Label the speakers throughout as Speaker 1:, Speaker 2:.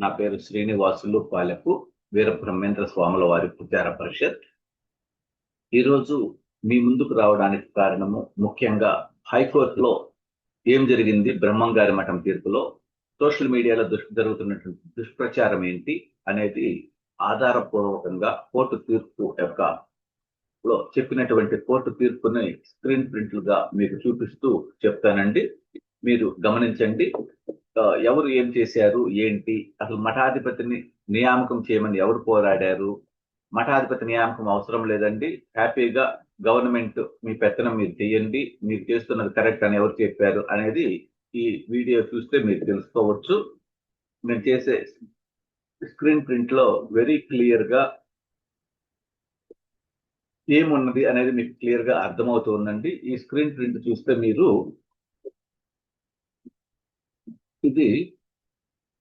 Speaker 1: నా పేరు శ్రీనివాసులు పాలెపు వీర బ్రహ్మేంద్ర స్వాముల వారి పుజార పరిషత్. ఈరోజు మీ ముందుకు రావడానికి కారణము ముఖ్యంగా హైకోర్టులో ఏం జరిగింది బ్రహ్మంగారి మఠం తీర్పులో సోషల్ మీడియాలో దుష్ జరుగుతున్నటువంటి దుష్ప్రచారం ఏంటి అనేది ఆధారపూర్వకంగా కోర్టు తీర్పు యొక్క లో చెప్పినటువంటి కోర్టు తీర్పుని స్క్రీన్ ప్రింట్లుగా మీకు చూపిస్తూ చెప్తానండి. మీరు గమనించండి. ఎవరు ఏం చేశారు ఏంటి? అసలు మఠాధిపతిని నియామకం చేయమని ఎవరు పోరాడారు? మఠాధిపతి నియామకం అవసరం లేదండి. హ్యాపీగా గవర్నమెంట్ మీ పెత్తనం మీరు చేయండి మీరు చేస్తున్నది కరెక్ట్ అని ఎవరు చెప్పారు అనేది ఈ వీడియో చూస్తే మీరు తెలుసుకోవచ్చు. నేను చేసే స్క్రీన్ ప్రింట్లో వెరీ క్లియర్గా ఏమున్నది అనేది మీకు క్లియర్గా అర్థమవుతుందండి ఈ స్క్రీన్ ప్రింట్ చూస్తే మీరు ఇది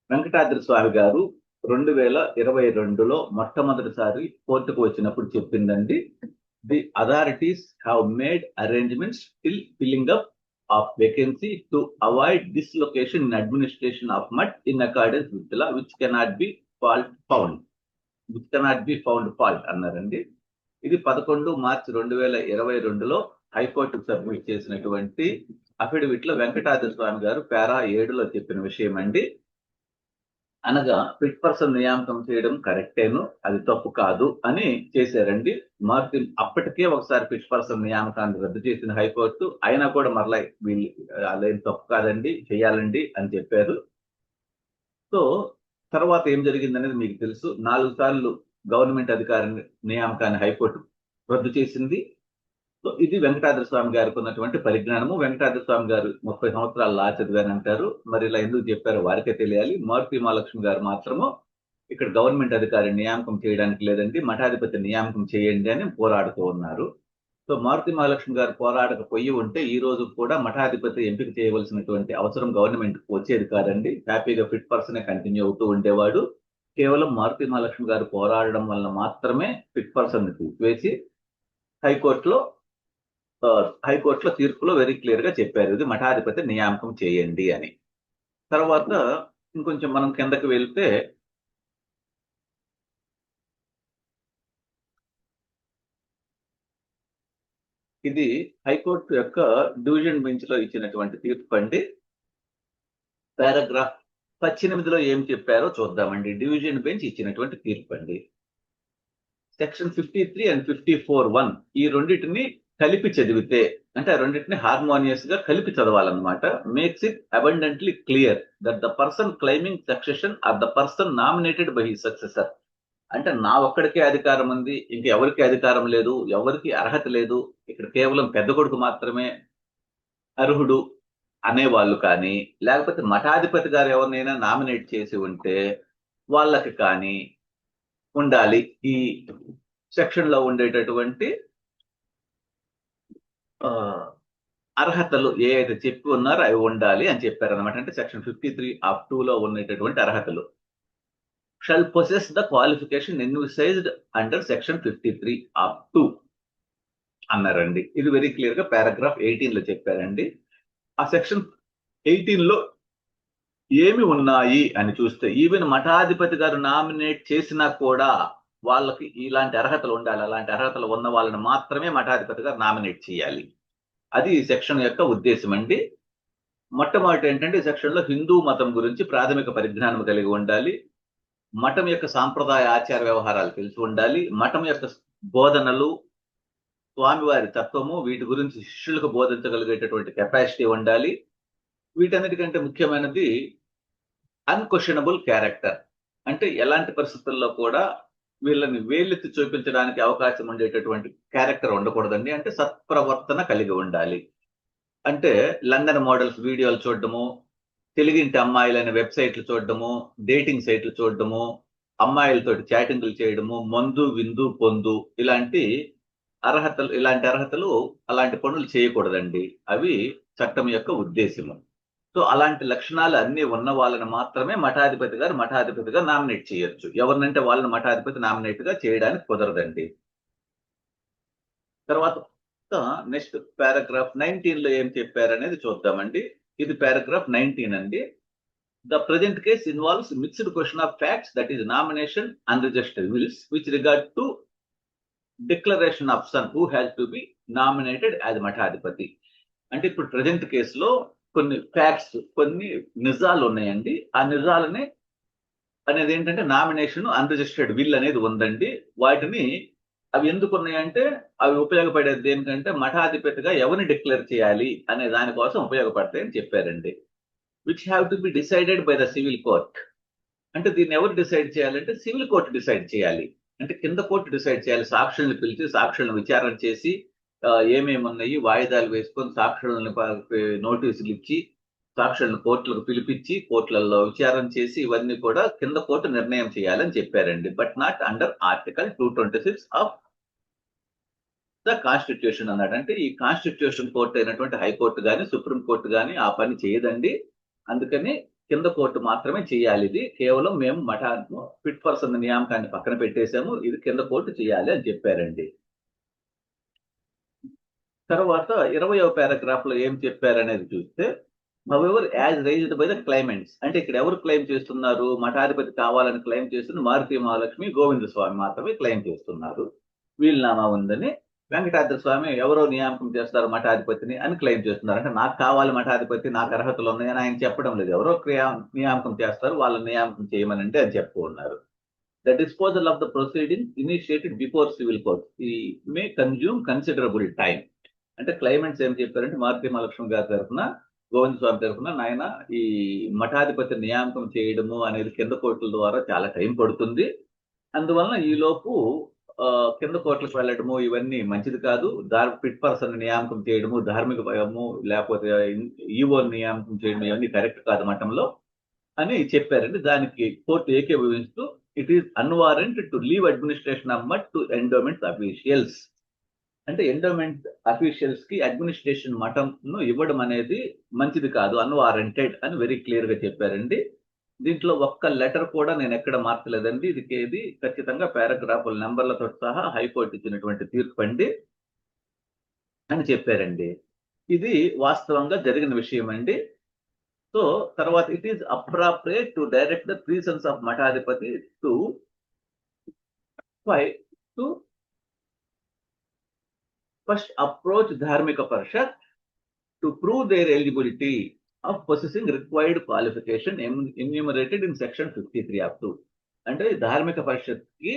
Speaker 1: వెంకటాద్రి స్వామి గారు రెండు వేల ఇరవై రెండులో మొట్టమొదటిసారి కోర్టుకు వచ్చినప్పుడు చెప్పిందండి the authorities have made arrangements till filling up of vacancy to avoid dislocation in administration of mutt in accordance with law which cannot be fault found. Which cannot be found fault అన్నారండి. ఇది పదకొండు మార్చి రెండు వేల ఇరవై రెండులో హైకోర్టుకు submit చేసినటువంటి అఫిడవిట్లో వెంకటాద్రి స్వామి గారు పేరా ఏడులో చెప్పిన విషయం అండి. అనగా ఫిట్ పర్సన్ నియామకం చేయడం కరెక్టేను అది తప్పు కాదు అని చేశారండి. మార్చి అప్పటికే ఒకసారి ఫిట్ పర్సన్ నియామకాన్ని రద్దు చేసిన హైకోర్టు అయినా కూడా మరలా వీళ్ళు అలా తప్పు కాదండి చేయాలండి అని చెప్పారు. సో తర్వాత ఏం జరిగిందనేది మీకు తెలుసు. నాలుగు సార్లు గవర్నమెంట్ అధికారి నియామకాన్ని హైకోర్టు రద్దు చేసింది. సో ఇది వెంకటాద్రి స్వామి గారికి ఉన్నటువంటి పరిజ్ఞానము. వెంకటాద్రి స్వామి గారు ముప్పై సంవత్సరాల లా చదివాని అంటారు. మరి ఇలా ఎందుకు చెప్పారో వారికే తెలియాలి. మారుతి మహాలక్ష్మి గారు మాత్రము ఇక్కడ గవర్నమెంట్ అధికారి నియామకం చేయడానికి లేదండి మఠాధిపతి నియామకం చేయండి అని పోరాడుతూ ఉన్నారు. సో మారుతి మహాలక్ష్మి గారు పోరాడకపోయి ఉంటే ఈ రోజు కూడా మఠాధిపతి ఎంపిక చేయవలసినటువంటి అవసరం గవర్నమెంట్ వచ్చేది కాదండి. హ్యాపీగా ఫిట్ పర్సనే కంటిన్యూ అవుతూ ఉండేవాడు. కేవలం మారుతి మహాలక్ష్మి గారు పోరాడడం వల్ల మాత్రమే ఫిట్ పర్సన్ వేసి హైకోర్టులో హైకోర్టులో తీర్పులో వెరీ క్లియర్గా చెప్పారు. ఇది మఠాధిపతి నియామకం చేయండి అని. తర్వాత ఇంకొంచెం మనం కిందకి వెళ్తే ఇది హైకోర్టు యొక్క డివిజన్ బెంచ్లో ఇచ్చినటువంటి తీర్పు అండి. పారాగ్రాఫ్ పద్దెనిమిదిలో ఏం చెప్పారో చూద్దామండి. డివిజన్ బెంచ్ ఇచ్చినటువంటి తీర్పు అండి. Section fifty three and fifty four one ఈ రెండింటిని కలిపి చదివితే అంటే రెండింటిని హార్మోనియస్గా కలిపి చదవాలన్నమాట. Makes it abundantly clear that the person claiming succession or the person nominated by he successor అంటే నా ఒక్కడికే అధికారం ఉంది ఇంక ఎవరికి అధికారం లేదు ఎవరికి అర్హత లేదు ఇక్కడ కేవలం పెద్ద కొడుకు మాత్రమే అర్హుడు అనేవాళ్ళు కానీ లేకపోతే మఠాధిపతి గారు ఎవరినైనా నామినేట్ చేసి ఉంటే వాళ్ళకి కానీ ఉండాలి. ఈ సెక్షన్లో ఉండేటటువంటి అర్హతలు ఏ అయితే చెప్పి ఉన్నారో అవి ఉండాలి అని చెప్పారు అనమాట అంటే section fifty three of two లో ఉన్నటువంటి అర్హతలు. Shall possess the qualification envisaged under section fifty three of two అన్నారండి. ఇది వెరీ క్లియర్గా పారాగ్రాఫ్ ఎయిటీన్లో చెప్పారండి. ఆ సెక్షన్ ఎయిటీన్లో ఏమి ఉన్నాయి అని చూస్తే ఈవెన్ మఠాధిపతి గారు నామినేట్ చేసినా కూడా వాళ్ళకి ఇలాంటి అర్హతలు ఉండాలి. అలాంటి అర్హతలు ఉన్న వాళ్ళని మాత్రమే మఠాధిపతిగా నామినేట్ చేయాలి. అది ఈ సెక్షన్ యొక్క ఉద్దేశం అండి. మొట్టమొదటి ఏంటంటే సెక్షన్లో హిందూ మతం గురించి ప్రాథమిక పరిజ్ఞానం కలిగి ఉండాలి. మఠం యొక్క సాంప్రదాయ ఆచార వ్యవహారాలు తెలిసి ఉండాలి. మఠం యొక్క బోధనలు స్వామివారి తత్వము వీటి గురించి శిష్యులకు బోధించగలిగేటటువంటి కెపాసిటీ ఉండాలి. వీటన్నిటికంటే ముఖ్యమైనది అన్క్వశ్చనబుల్ క్యారెక్టర్ అంటే ఎలాంటి పరిస్థితుల్లో కూడా వీళ్ళని వేలెత్తి చూపించడానికి అవకాశం ఉండేటటువంటి క్యారెక్టర్ ఉండకూడదండి. అంటే సత్ప్రవర్తన కలిగి ఉండాలి. అంటే లండన్ మోడల్స్ వీడియోలు చూడడము తెలుగింటి అమ్మాయిలైన వెబ్సైట్లు చూడడము డేటింగ్ సైట్లు చూడడము అమ్మాయిలతో చాటింగ్లు చేయడము మందు విందు పొందు ఇలాంటి అర్హతలు ఇలాంటి అర్హతలు అలాంటి పనులు చేయకూడదండి. అవి చట్టం యొక్క ఉద్దేశము. సో అలాంటి లక్షణాలు అన్ని ఉన్న వాళ్ళని మాత్రమే మఠాధిపతి గారు మఠాధిపతిగా నామినేట్ చేయొచ్చు. ఎవరినంటే వాళ్ళని మఠాధిపతి నామినేట్గా చేయడానికి కుదరదండి. తర్వాత నెక్స్ట్ పారాగ్రాఫ్ నైన్టీన్లో ఏం చెప్పారనేది చూద్దామండి. ఇది పారాగ్రాఫ్ నైన్టీన్ అండి. The present case involves mixed question of facts, that is nomination unregistered wills which regard to declaration of son who has to be nominated as మఠాధిపతి. అంటే ఇప్పుడు ప్రజెంట్ కేసులో కొన్ని ఫ్యాక్ట్స్ కొన్ని నిజాలు ఉన్నాయండి. ఆ నిజాలని అనేది ఏంటంటే నామినేషన్ అన్రిజిస్టర్డ్ విల్ అనేది ఉందండి. వాటిని అవి ఎందుకు ఉన్నాయంటే అవి ఉపయోగపడేది దేనికంటే మఠాధిపతిగా ఎవరిని డిక్లేర్ చేయాలి అనే దానికోసం ఉపయోగపడతాయని చెప్పారండి. Which have to be decided by the civil court అంటే దీన్ని ఎవరు డిసైడ్ చేయాలంటే సివిల్ కోర్టు డిసైడ్ చేయాలి. అంటే కింద కోర్టు డిసైడ్ చేయాలి సాక్షులను పిలిచి సాక్షులను విచారణ చేసి ఏమేమి ఉన్నాయి వాయిదాలు వేసుకొని సాక్షులను నోటీసులు ఇచ్చి సాక్షులను కోర్టులకు పిలిపించి కోర్టులలో విచారణ చేసి ఇవన్నీ కూడా కింద కోర్టు నిర్ణయం చేయాలని చెప్పారండి. But not under article two twenty six of the constitution అన్నాడు అంటే ఈ కాన్స్టిట్యూషన్ కోర్టు అయినటువంటి హైకోర్టు కానీ సుప్రీం కోర్టు కానీ ఆ పని చేయదండి. అందుకని కింద కోర్టు మాత్రమే చేయాలి ఇది. కేవలం మేము మఠాను ఫిట్ పర్సన్ నియామకాన్ని పక్కన పెట్టేశాము. ఇది కింద కోర్టు చేయాలి అని చెప్పారండి. తర్వాత ఇరవై పారాగ్రాఫ్లో ఏం చెప్పారనేది చూస్తే however as raised by the claimants అంటే ఇక్కడ ఎవరు క్లెయిమ్ చేస్తున్నారు? మఠాధిపతి కావాలని క్లెయిమ్ చేస్తున్న మారుతి మహాలక్ష్మి గోవింద స్వామి మాత్రమే క్లెయిమ్ చేస్తున్నారు. వీలునామా ఉందని వెంకటాద్రి స్వామి ఎవరో నియామకం చేస్తారు మఠాధిపతిని అని క్లెయిమ్ చేస్తున్నారు. అంటే నాకు కావాలి మఠాధిపతి నాకు అర్హతలు ఉన్నాయని ఆయన చెప్పడం లేదు. ఎవరో క్రియా నియామకం చేస్తారు వాళ్ళ నియామకం చేయమని అంటే అని చెప్తూ ఉన్నారు. The disposal of the proceeding initiated before civil court ఈ మే కన్జ్యూమ్ కన్సిడరబుల్ టైం అంటే క్లైమెంట్స్ ఏం చెప్పారంటే మారుతి మహాలక్ష్మి గారి తరఫున గోవింద స్వామి తరఫున నాయన ఈ మఠాధిపతి నియామకం చేయడము అనేది కింద కోర్టుల ద్వారా చాలా టైం పడుతుంది. అందువలన ఈ లోపు ఆ, కింద కోట్లకు వెళ్ళడము ఇవన్నీ మంచిది కాదు. దార్ పిట్ పర్సన్ నియామకం చేయడము ధార్మిక భయము లేకపోతే ఈవో నియామకం చేయడం ఇవన్నీ కరెక్ట్ కాదు మఠంలో అని చెప్పారండి. దానికి court ఏకీభవిస్తూ it is unwarranted to leave administration a mutt to endowments officials అంటే ఎండోమెంట్ అఫీషియల్స్కి అడ్మినిస్ట్రేషన్ మఠంను ఇవ్వడం అనేది మంచిది కాదు అన్వారెంటెడ్ అని వెరీ క్లియర్గా చెప్పారండి. దీంట్లో ఒక్క లెటర్ కూడా నేను ఎక్కడ మార్చలేదండి. ఇది ఇది ఖచ్చితంగా పారాగ్రాఫుల నెంబర్లతో సహా హైకోర్టు ఇచ్చినటువంటి తీర్పు అండి అని చెప్పారండి. ఇది వాస్తవంగా జరిగిన విషయం అండి సో తర్వాత it is appropriate to direct the persons of మఠాధిపతి to five to first approach Dharmika Parishad to prove their eligibility of processing required qualification enumerated in section fifty three of two అంటే ధార్మిక పరిషత్కి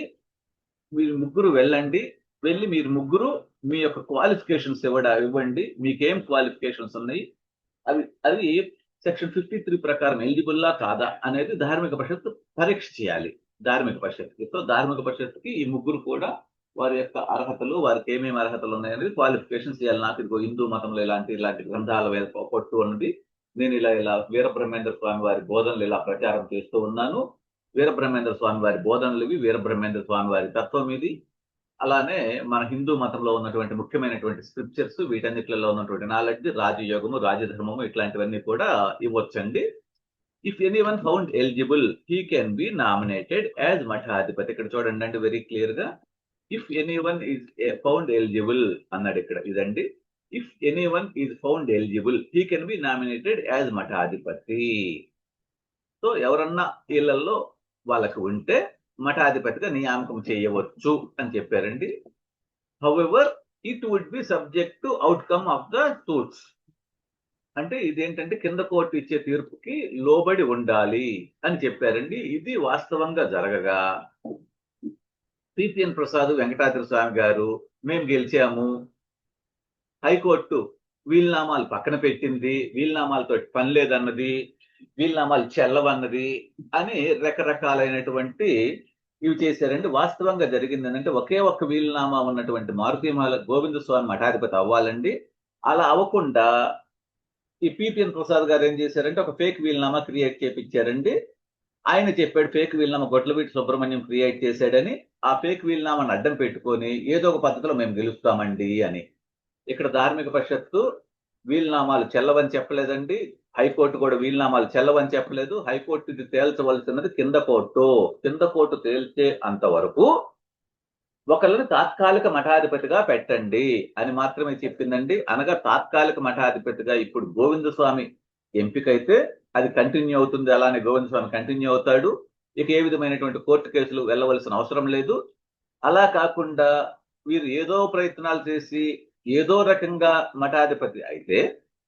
Speaker 1: మీరు ముగ్గురు వెళ్ళండి వెళ్ళి మీరు ముగ్గురు మీ యొక్క క్వాలిఫికేషన్స్ ఇవ్వడ ఇవ్వండి మీకేం క్వాలిఫికేషన్స్ ఉన్నాయి అవి అవి సెక్షన్ ఫిఫ్టీ త్రీ ప్రకారం ఎలిజిబుల్లా కాదా అనేది ధార్మిక పరిషత్ పరీక్ష చేయాలి ధార్మిక పరిషత్కి. సో ధార్మిక పరిషత్కి ఈ ముగ్గురు కూడా వారి యొక్క అర్హతలు వారికి ఏమేమి అర్హతలు ఉన్నాయనేది క్వాలిఫికేషన్స్ చేయాలి నాకు ఇదిగో హిందూ మతంలో ఇలాంటి ఇలాంటి గ్రంథాల మీద పట్టు ఉన్నది. నేను ఇలా ఇలా వీరబ్రహ్మేంద్ర స్వామి వారి బోధనలు ఇలా ప్రచారం చేస్తూ ఉన్నాను. వీరబ్రహ్మేంద్ర స్వామి వారి బోధనలు ఇవి వీరబ్రహ్మేంద్ర స్వామి వారి తత్వం ఇది. అలానే మన హిందూ మతంలో ఉన్నటువంటి ముఖ్యమైనటువంటి స్క్రిప్చర్స్ వీటన్నిటిలో ఉన్నటువంటి నాలెడ్జ్ రాజయోగము రాజధర్మము ఇట్లాంటివన్నీ కూడా ఇవ్వచ్చండి. If any one found eligible he can be nominated as మఠాధిపతి. ఇక్కడ చూడండి అండి వెరీ క్లియర్గా. If any one is found eligible అన్నాడు ఇక్కడ ఇదండి. If any one is found eligible he can be nominated as మఠాధిపతి. So ఎవరన్నా వీళ్ళల్లో వాళ్ళకి ఉంటే మఠాధిపతిగా నియామకం చేయవచ్చు అని చెప్పారండి. However it would be subject to outcome of the suits అంటే ఇదేంటంటే కింద కోర్టు ఇచ్చే తీర్పుకి లోబడి ఉండాలి అని చెప్పారండి. ఇది వాస్తవంగా జరగగా. C P N Prasad Venkatadri Swamy గారు మేము గెలిచాము. హైకోర్టు వీలునామాలు పక్కన పెట్టింది. వీలునామాలతో పని లేదన్నది వీలునామాలు చెల్లవన్నది అని రకరకాలైనటువంటి ఇవి చేశారండి. వాస్తవంగా జరిగింది అంటే ఒకే ఒక్క వీలునామా ఉన్నటువంటి మారుతిమాల గోవింద స్వామి మఠాధిపతి అవ్వాలండి. అలా అవ్వకుండా ఈ పిపిఎన్ ప్రసాద్ గారు ఏం చేశారంటే ఒక ఫేక్ వీలునామా క్రియేట్ చేపించారండి. ఆయన చెప్పాడు ఫేక్ వీలునామా గొడ్లవీటి సుబ్రహ్మణ్యం క్రియేట్ చేశాడని. ఆ ఫేక్ వీలునామాను అడ్డం పెట్టుకొని ఏదో ఒక పద్ధతిలో మేము గెలుస్తామండి అని. ఇక్కడ ధార్మిక పరిషత్తు వీలునామాలు చెల్లవని చెప్పలేదండి. హైకోర్టు కూడా వీలునామాలు చెల్లవని చెప్పలేదు. హైకోర్టు ఇది తేల్చవలసినది కింద కోర్టు. కింద కోర్టు తేల్చే అంతవరకు ఒకళ్ళని తాత్కాలిక మఠాధిపతిగా పెట్టండి అని మాత్రమే చెప్పిందండి. అనగా తాత్కాలిక మఠాధిపతిగా ఇప్పుడు గోవింద స్వామి ఎంపికైతే అది కంటిన్యూ అవుతుంది. అలానే గోవింద స్వామి కంటిన్యూ అవుతాడు. ఇక ఏ విధమైనటువంటి కోర్టు కేసులు వెళ్ళవలసిన అవసరం లేదు. అలా కాకుండా వీరు ఏదో ప్రయత్నాలు చేసి ఏదో రకంగా మఠాధిపతి అయితే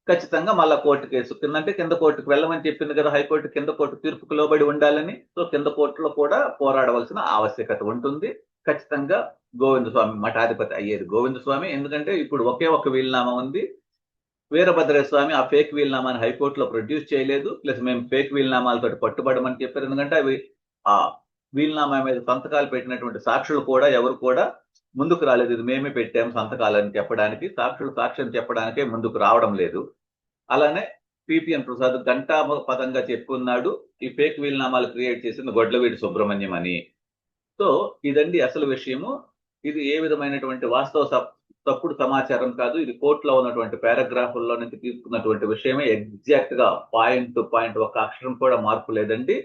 Speaker 1: ఖచ్చితంగా మళ్ళా కోర్టు కేసు కిందంటే కింద కోర్టుకు వెళ్ళమని చెప్పింది కదా హైకోర్టు కింద కోర్టు తీర్పుకు లోబడి ఉండాలని. సో కింద కోర్టులో కూడా పోరాడవలసిన ఆవశ్యకత ఉంటుంది. ఖచ్చితంగా గోవింద స్వామి మఠాధిపతి అయ్యేది గోవింద స్వామి. ఎందుకంటే ఇప్పుడు ఒకే ఒక వీలునామా ఉంది. వీరభద్ర స్వామి ఆ ఫేక్ వీలునామాని హైకోర్టులో ప్రొడ్యూస్ చేయలేదు. ప్లస్ మేము ఫేక్ వీలునామాలతో పట్టుబడమని చెప్పారు. ఎందుకంటే అవి ఆ వీలునామా మీద సంతకాలు పెట్టినటువంటి సాక్షులు కూడా ఎవరు కూడా ముందుకు రాలేదు. ఇది మేమే పెట్టాం సంతకాలని చెప్పడానికి. సాక్షులు సాక్ష్యం చెప్పడానికే ముందుకు రావడం లేదు. అలానే పిపిఎన్ ప్రసాద్ గంటా పదంగా చెప్పుకున్నాడు ఈ ఫేక్ వీలునామాలు క్రియేట్ చేసింది గొడ్లవీడి సుబ్రహ్మణ్యం అని. సో ఇదండి అసలు విషయము. ఇది ఏ విధమైనటువంటి వాస్తవ తప్పుడు సమాచారం కాదు. ఇది కోర్టులో ఉన్నటువంటి పారాగ్రాఫుల్లో నుంచి తీసుకున్నటువంటి విషయమే ఎగ్జాక్ట్గా పాయింట్ టు పాయింట్ ఒక అక్షరం కూడా మార్పు లేదండి.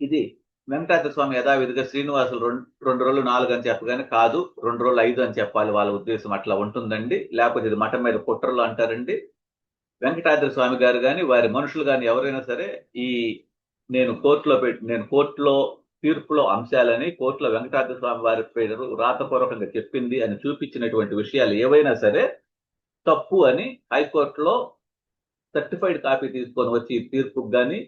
Speaker 1: ఇది వెంకటాద్రి స్వామి యథావిధిగా శ్రీనివాసులు రెండు రెండు రోజులు నాలుగు అని చెప్పగానే కాదు రెండు రోజులు ఐదు అని చెప్పాలి వాళ్ళ ఉద్దేశం అట్లా ఉంటుందండి. లేకపోతే ఇది మఠం మీద కుట్రలు అంటారండి. వెంకటాద్రి స్వామి గారు కానీ వారి మనుషులు కానీ ఎవరైనా సరే ఈ నేను కోర్టులో పెట్టి నేను కోర్టులో తీర్పులో అంశాలని కోర్టులో వెంకటాద్రి స్వామి వారి పేరు రాతపూర్వకంగా చెప్పింది అని చూపించినటువంటి విషయాలు ఏవైనా సరే తప్పు అని హైకోర్టులో సర్టిఫైడ్ కాపీ తీసుకొని వచ్చి తీర్పుకు కానీ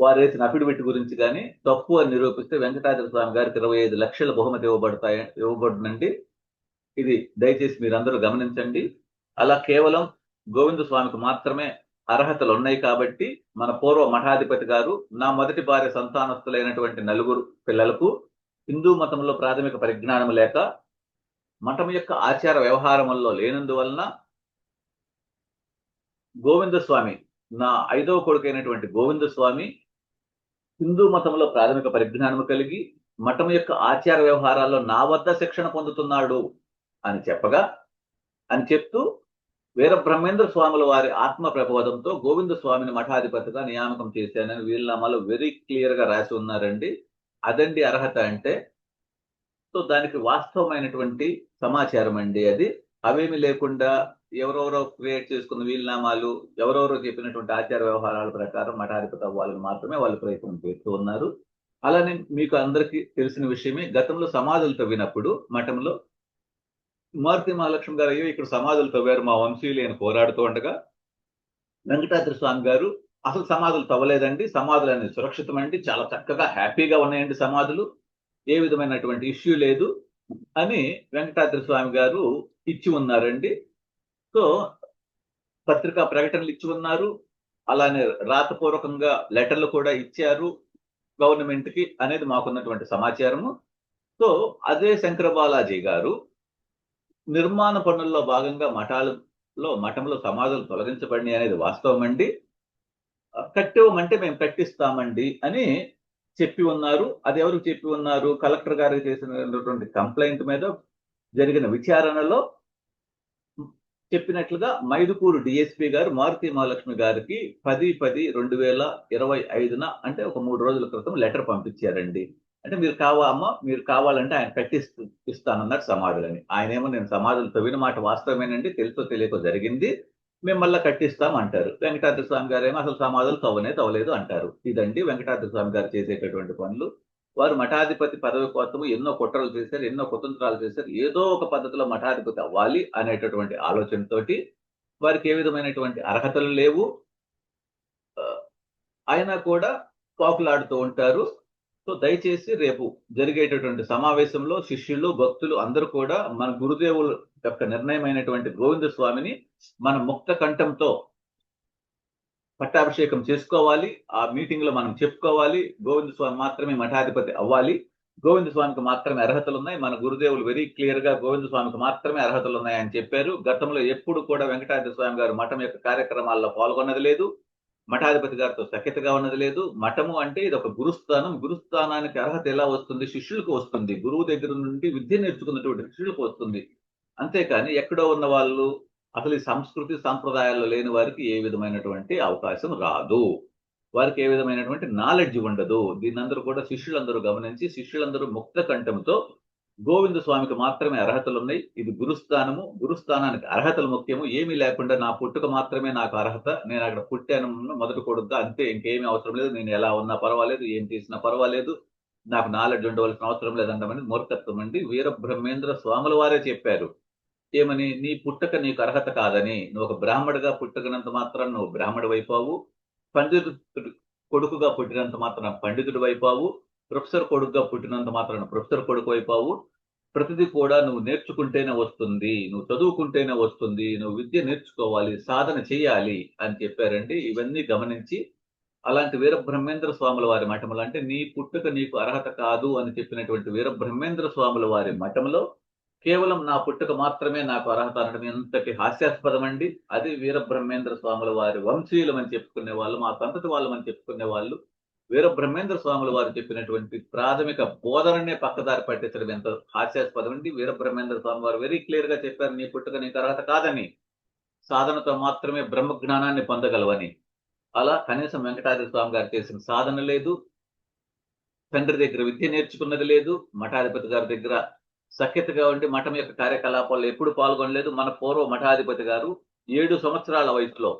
Speaker 1: వారు వేసిన అఫిడవిట్ గురించి కానీ తప్పు అని నిరూపిస్తే వెంకటాచల స్వామి గారికి ఇరవై ఐదు లక్షల బహుమతి ఇవ్వబడతాయి ఇవ్వబడునండి. ఇది దయచేసి మీరందరూ గమనించండి. అలా కేవలం గోవింద స్వామికి మాత్రమే అర్హతలు ఉన్నాయి కాబట్టి మన పూర్వ మఠాధిపతి గారు నా మొదటి భార్య సంతానస్తులైనటువంటి నలుగురు పిల్లలకు హిందూ మతంలో ప్రాథమిక పరిజ్ఞానం లేక మఠం యొక్క ఆచార వ్యవహారముల్లో లేనందువలన గోవింద స్వామి నా ఐదవ కొడుకైనటువంటి గోవింద స్వామి హిందూ మతంలో ప్రాథమిక పరిజ్ఞానం కలిగి మఠం యొక్క ఆచార వ్యవహారాల్లో నా వద్ద శిక్షణ పొందుతున్నాడు అని చెప్పగా అని చెప్తూ వీర బ్రహ్మేంద్ర స్వాముల వారి ఆత్మ ప్రబోధంతో గోవింద స్వామిని మఠాధిపతిగా నియామకం చేశానని వీళ్ళనామాలో వెరీ క్లియర్గా రాసి ఉన్నారండి. అదండి అర్హత అంటే సో దానికి వాస్తవమైనటువంటి సమాచారం అండి అది. అవేమి లేకుండా ఎవరెవరో క్రియేట్ చేసుకున్న వీలునామాలు ఎవరెవరో చెప్పినటువంటి ఆచార వ్యవహారాల ప్రకారం మఠాధిపతి అవ్వాలని మాత్రమే వాళ్ళు ప్రయత్నం చేస్తూ ఉన్నారు. అలానే మీకు అందరికీ తెలిసిన విషయమే గతంలో సమాధులు తవ్వినప్పుడు మఠంలో మారుతి మహాలక్ష్మి గారు అయ్యో ఇక్కడ సమాధులు తవ్వారు మా వంశీయులు అని పోరాడుతూ ఉండగా వెంకటాద్రి స్వామి గారు అసలు సమాధులు తవ్వలేదండి సమాధులు అనేది సురక్షితమండి చాలా చక్కగా హ్యాపీగా ఉన్నాయండి సమాధులు ఏ విధమైనటువంటి ఇష్యూ లేదు అని వెంకటాద్రి స్వామి గారు ఇచ్చి ఉన్నారండి. సో పత్రికా ప్రకటనలు ఇచ్చి ఉన్నారు అలానే రాతపూర్వకంగా లెటర్లు కూడా ఇచ్చారు గవర్నమెంట్కి అనేది మాకున్నటువంటి సమాచారము. సో అదే శంకర బాలాజీ గారు నిర్మాణ పనుల్లో భాగంగా మఠాలలో మఠంలో సమాధులు తొలగించబడి అనేది వాస్తవం అండి. కట్టివ్వమంటే మేము కట్టిస్తామండి అని చెప్పి ఉన్నారు. అది ఎవరు చెప్పి ఉన్నారు? కలెక్టర్ గారికి చేసినటువంటి కంప్లైంట్ మీద జరిగిన విచారణలో చెప్పినట్లుగా మైదుకూరు డిఎస్పి గారు మారుతి మహాలక్ష్మి గారికి పది పది రెండు వేల ఇరవై ఐదున అంటే ఒక మూడు రోజుల క్రితం లెటర్ పంపించారండి. అంటే మీరు కావా అమ్మ మీరు కావాలంటే ఆయన కట్టిస్తూ ఇస్తానన్నారు సమాధులని. ఆయన ఏమో నేను సమాధులు తవ్విన మాట వాస్తవమేనండి తెలుసో తెలియకో జరిగింది మేము మళ్ళీ కట్టిస్తాం అంటారు. వెంకటాద్రి స్వామి గారు ఏమో అసలు సమాధులు తవ్వనే తవ్వలేదు అంటారు. ఇదండి వెంకటాద్రి స్వామి గారు చేసేటటువంటి పనులు. వారు మఠాధిపతి పదవి కోసము ఎన్నో కుట్రలు చేశారు ఎన్నో కుతంత్రాలు చేశారు. ఏదో ఒక పద్ధతిలో మఠాధిపతి అవ్వాలి అనేటటువంటి ఆలోచనతోటి వారికి ఏ విధమైనటువంటి అర్హతలు లేవు. ఆయన అయినా కూడా పాకులాడుతూ ఉంటారు. సో దయచేసి రేపు జరిగేటటువంటి సమావేశంలో శిష్యులు భక్తులు అందరూ కూడా మన గురుదేవుల యొక్క నిర్ణయమైనటువంటి గోవింద స్వామిని మన ముక్త కంఠంతో పట్టాభిషేకం చేసుకోవాలి. ఆ మీటింగ్లో మనం చెప్పుకోవాలి. గోవింద స్వామి మాత్రమే మఠాధిపతి అవ్వాలి. గోవింద స్వామికి మాత్రమే అర్హతలు ఉన్నాయి మన గురుదేవులు వెరీ క్లియర్గా గోవింద స్వామికి మాత్రమే అర్హతలు ఉన్నాయని చెప్పారు. గతంలో ఎప్పుడు కూడా వెంకటాద్రి స్వామి గారు మఠం యొక్క కార్యక్రమాల్లో పాల్గొన్నది లేదు. మఠాధిపతి గారితో సఖ్యతగా ఉన్నది లేదు. మఠము అంటే ఇది ఒక గురుస్థానం. గురుస్థానానికి అర్హత ఎలా వస్తుంది? శిష్యులకు వస్తుంది. గురువు దగ్గర నుండి విద్య నేర్చుకున్నటువంటి శిష్యులకు వస్తుంది. అంతేకాని ఎక్కడో ఉన్న వాళ్ళు అసలు ఈ సంస్కృతి సంప్రదాయాల్లో లేని వారికి ఏ విధమైనటువంటి అవకాశం రాదు. వారికి ఏ విధమైనటువంటి నాలెడ్జ్ ఉండదు. దీన్నందరూ కూడా శిష్యులందరూ గమనించి శిష్యులందరూ ముక్త కంఠంతో గోవింద స్వామికి మాత్రమే అర్హతలు ఉన్నాయి ఇది గురుస్థానము. గురుస్థానానికి అర్హతలు ముఖ్యము. ఏమీ లేకుండా నా పుట్టుక మాత్రమే నాకు అర్హత. నేను అక్కడ పుట్టాను మొదటి కొడుకుగా. అంతే ఇంకేమీ అవసరం లేదు. నేను ఎలా ఉన్నా పర్వాలేదు. ఏం చేసినా పర్వాలేదు. నాకు నాలెడ్జ్ ఉండవలసిన అవసరం లేదంటామని మూర్ఖత్వం అండి. వీర బ్రహ్మేంద్ర స్వాముల వారే చెప్పారు. ఏమని నీ పుట్టక నీకు అర్హత కాదని నువ్వు ఒక బ్రాహ్మడుగా పుట్టకనంత మాత్రం నువ్వు బ్రాహ్మడి వైపావు. పండితుడు కొడుకుగా పుట్టినంత మాత్రం పండితుడు వైపావు. ప్రొఫెసర్ కొడుకుగా పుట్టినంత మాత్రం ప్రొఫెసర్ కొడుకు వైపావు. ప్రతిదీ కూడా నువ్వు నేర్చుకుంటేనే వస్తుంది నువ్వు చదువుకుంటేనే వస్తుంది నువ్వు విద్య నేర్చుకోవాలి సాధన చేయాలి అని చెప్పారండి. ఇవన్నీ గమనించి అలాంటి వీరబ్రహ్మేంద్ర స్వాముల వారి మఠములు అంటే నీ పుట్టుక నీకు అర్హత కాదు అని చెప్పినటువంటి వీరబ్రహ్మేంద్ర స్వాముల వారి మఠంలో కేవలం నా పుట్టుక మాత్రమే నాకు అర్హత అనడం ఎంతటి హాస్యాస్పదం అండి అది వీరబ్రహ్మేంద్ర స్వాముల వారి వంశీయులం అని చెప్పుకునే వాళ్ళు మా సంతతి వాళ్ళం అని చెప్పుకునే వాళ్ళు. వీరబ్రహ్మేంద్ర స్వాముల వారు చెప్పినటువంటి ప్రాథమిక బోధననే పక్కదారి పట్టించడం ఎంత హాస్యాస్పదం అండి వీరబ్రహ్మేంద్ర స్వామి వారు వెరీ క్లియర్గా చెప్పారు నీ పుట్టుక నీకు అర్హత కాదని. సాధనతో మాత్రమే బ్రహ్మ జ్ఞానాన్ని పొందగలవని. అలా కనీసం వెంకటాద్రి స్వామి గారు చేసిన సాధన లేదు. తండ్రి దగ్గర విద్య నేర్చుకున్నది లేదు. మఠాధిపతి గారి దగ్గర సఖ్యతగా ఉండి మఠం యొక్క కార్యకలాపాల్లో ఎప్పుడు పాల్గొనలేదు. మన పూర్వ మఠాధిపతి గారు ఏడు సంవత్సరాల వయసులో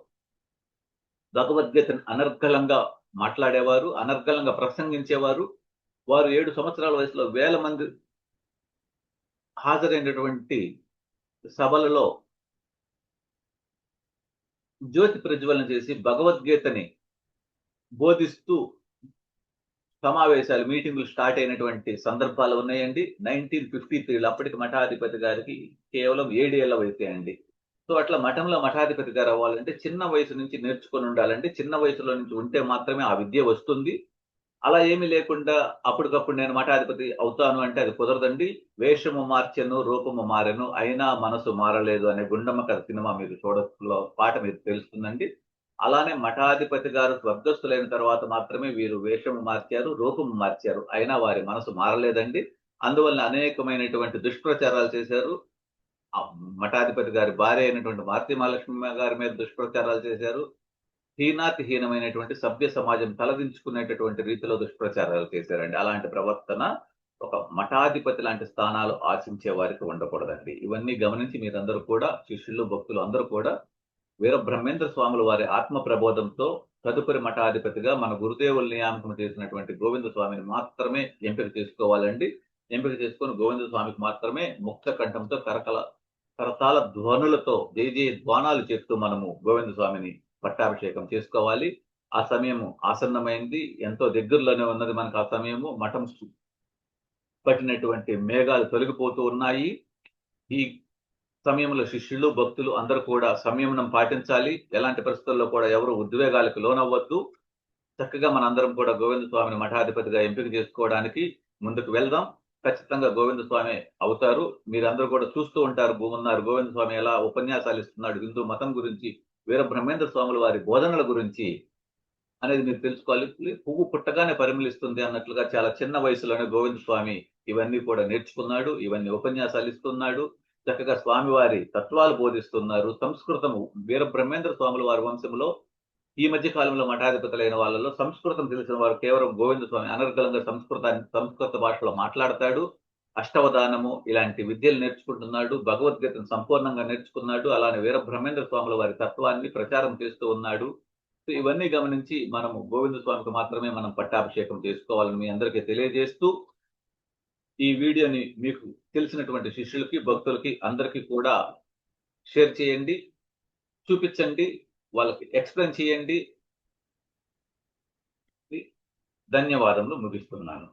Speaker 1: భగవద్గీతను అనర్గళంగా మాట్లాడేవారు అనర్గళంగా ప్రసంగించేవారు. వారు ఏడు సంవత్సరాల వయసులో వేల మంది హాజరైనటువంటి సభలలో జ్యోతి ప్రజ్వలన చేసి భగవద్గీతని బోధిస్తూ సమావేశాలు మీటింగులు స్టార్ట్ అయినటువంటి సందర్భాలు ఉన్నాయండి. నైన్టీన్ ఫిఫ్టీ త్రీలో అప్పటికి మఠాధిపతి గారికి కేవలం ఏడేళ్ళ వయసే అండి. సో అట్లా మఠంలో మఠాధిపతి గారు అవ్వాలంటే చిన్న వయసు నుంచి నేర్చుకొని ఉండాలంటే చిన్న వయసులో నుంచి ఉంటే మాత్రమే ఆ విద్య వస్తుంది. అలా ఏమీ లేకుండా అప్పటికప్పుడు నేను మఠాధిపతి అవుతాను అంటే అది కుదరదండి. వేషము మార్చెను రూపము మారెను అయినా మనసు మారలేదు అనే గుండమ్మ కథ సినిమా మీరు చూడలో పాట మీరు తెలుస్తుందండి. అలానే మఠాధిపతి గారు స్వర్గస్థులైన తర్వాత మాత్రమే వీరు వేషము మార్చారు రూపము మార్చారు. అయినా వారి మనసు మారలేదండి. అందువల్ల అనేకమైనటువంటి దుష్ప్రచారాలు చేశారు. మఠాధిపతి గారి భార్య అయినటువంటి భారతీ మహాలక్ష్మి గారి మీద దుష్ప్రచారాలు చేశారు. హీనాతిహీనమైనటువంటి సభ్య సమాజం తలదించుకునేటటువంటి రీతిలో దుష్ప్రచారాలు చేశారండి. అలాంటి ప్రవర్తన ఒక మఠాధిపతి లాంటి స్థానాలు ఆశించే వారికి ఉండకూడదండి. ఇవన్నీ గమనించి మీరందరూ కూడా శిష్యులు భక్తులు అందరూ కూడా వీర బ్రహ్మేంద్ర స్వాముల వారి ఆత్మ ప్రబోధంతో తదుపరి మఠాధిపతిగా మన గురుదేవుల నియామకం చేసినటువంటి గోవింద స్వామిని మాత్రమే ఎంపిక చేసుకోవాలండి. ఎంపిక చేసుకొని గోవింద స్వామికి మాత్రమే ముక్త కంఠంతో కరకల కరతాల ధ్వనులతో జయ జయ ధ్వానాలు చేస్తూ మనము గోవింద స్వామిని పట్టాభిషేకం చేసుకోవాలి. ఆ సమయము ఆసన్నమైంది. ఎంతో దగ్గరలోనే ఉన్నది మనకు ఆ సమయము. మఠం పట్టినటువంటి మేఘాలు తొలగిపోతూ ఉన్నాయి. ఈ సమయంలో శిష్యులు భక్తులు అందరూ కూడా సంయమనం పాటించాలి. ఎలాంటి పరిస్థితుల్లో కూడా ఎవరు ఉద్వేగాలకు లోనవ్వద్దు. చక్కగా మనందరం కూడా గోవింద స్వామిని మఠాధిపతిగా ఎంపిక చేసుకోవడానికి ముందుకు వెళ్దాం. ఖచ్చితంగా గోవింద స్వామి అవుతారు. మీరందరూ కూడా చూస్తూ ఉంటారు ఉన్నారు. గోవింద స్వామి ఎలా ఉపన్యాసాలు ఇస్తున్నాడు హిందూ మతం గురించి వీర బ్రహ్మేంద్ర స్వాముల వారి బోధనల గురించి అనేది మీరు తెలుసుకోవాలి. పువ్వు పుట్టగానే పరిమళిస్తుంది అన్నట్లుగా చాలా చిన్న వయసులోనే గోవింద స్వామి ఇవన్నీ కూడా నేర్చుకున్నాడు ఇవన్నీ ఉపన్యాసాలు ఇస్తున్నాడు. చక్కగా స్వామివారి తత్వాలు బోధిస్తున్నారు. సంస్కృతము వీర బ్రహ్మేంద్ర స్వాముల వారి వంశంలో ఈ మధ్య కాలంలో మఠాధిపతులైన వాళ్ళలో సంస్కృతం తెలిసిన వారు కేవలం గోవింద స్వామి అనర్గలంగా సంస్కృతాన్ని సంస్కృత భాషలో మాట్లాడతాడు. అష్టవదానము ఇలాంటి విద్యలు నేర్చుకుంటున్నాడు. భగవద్గీతను సంపూర్ణంగా నేర్చుకున్నాడు. అలానే వీర బ్రహ్మేంద్ర స్వాముల వారి తత్వాన్ని ప్రచారం చేస్తూ ఉన్నాడు. ఇవన్నీ గమనించి మనము గోవింద స్వామికి మాత్రమే మనం పట్టాభిషేకం చేసుకోవాలని మీ అందరికీ తెలియజేస్తూ ఈ వీడియోని మీకు తెలిసినటువంటి శిష్యులకి భక్తులకి అందరికీ కూడా షేర్ చేయండి చూపించండి వాళ్ళకి ఎక్స్ప్లెయిన్ చేయండి. ధన్యవాదములు ముగిస్తున్నాను.